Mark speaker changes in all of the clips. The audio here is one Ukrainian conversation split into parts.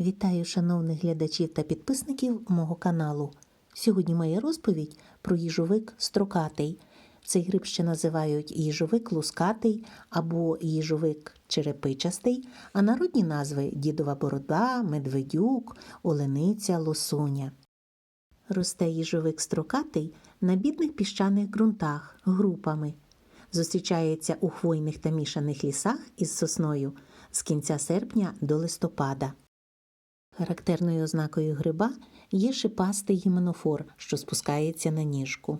Speaker 1: Вітаю шановних глядачів та підписників мого каналу. Сьогодні моя розповідь про їжовик строкатий. Цей гриб ще називають їжовик лускатий або їжовик черепичастий, а народні назви дідова борода, медведюк, олениця, лосоня. Росте їжовик строкатий на бідних піщаних ґрунтах групами. Зустрічається у хвойних та мішаних лісах із сосною з кінця серпня до листопада. Характерною ознакою гриба є шипастий гіменофор, що спускається на ніжку.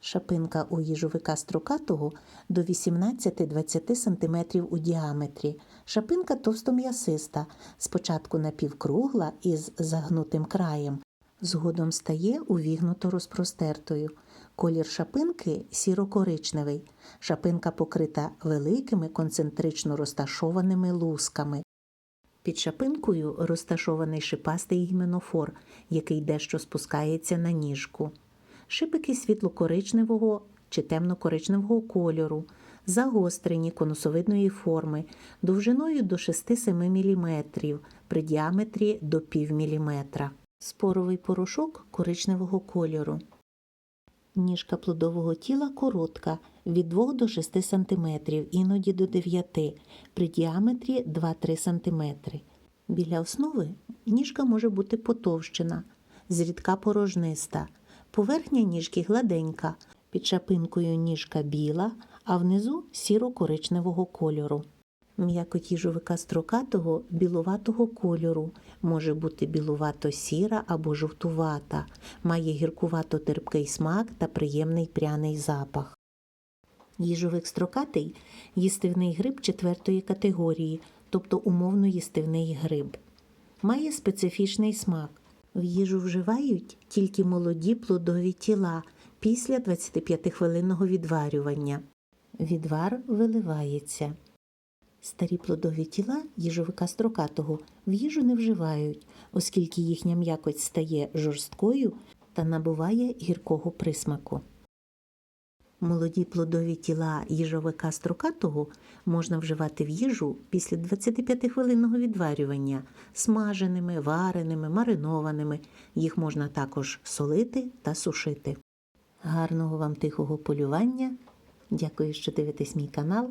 Speaker 1: Шапинка у їжовика строкатого до 18-20 см у діаметрі. Шапинка товстом'ясиста, спочатку напівкругла із загнутим краєм, згодом стає увігнуто розпростертою. Колір шапинки сіро-коричневий. Шапинка покрита великими концентрично розташованими лусками. Під шапинкою розташований шипастий гіменофор, який дещо спускається на ніжку. Шипики світло-коричневого чи темно-коричневого кольору, загострені конусовидної форми, довжиною до 6-7 мм, при діаметрі до пів міліметра. Споровий порошок коричневого кольору. Ніжка плодового тіла коротка від 2 до 6 см, іноді до 9 при діаметрі 2-3 см. Біля основи ніжка може бути потовщена, зрідка порожниста. Поверхня ніжки гладенька, під шапинкою ніжка біла, а внизу сіро-коричневого кольору. М'якоть їжовика строкатого білуватого кольору, може бути білувато-сіра або жовтувата, має гіркувато-терпкий смак та приємний пряний запах. Їжовик строкатий їстивний гриб четвертої категорії, тобто умовно їстивний гриб. Має специфічний смак. В їжу вживають тільки молоді плодові тіла після 25-хвилинного відварювання. Відвар виливається. Старі плодові тіла їжовика строкатого в їжу не вживають, оскільки їхня м'якоть стає жорсткою та набуває гіркого присмаку. Молоді плодові тіла їжовика строкатого можна вживати в їжу після 25-хвилинного відварювання смаженими, вареними, маринованими. Їх можна також солити та сушити. Гарного вам тихого полювання! Дякую, що дивитесь мій канал.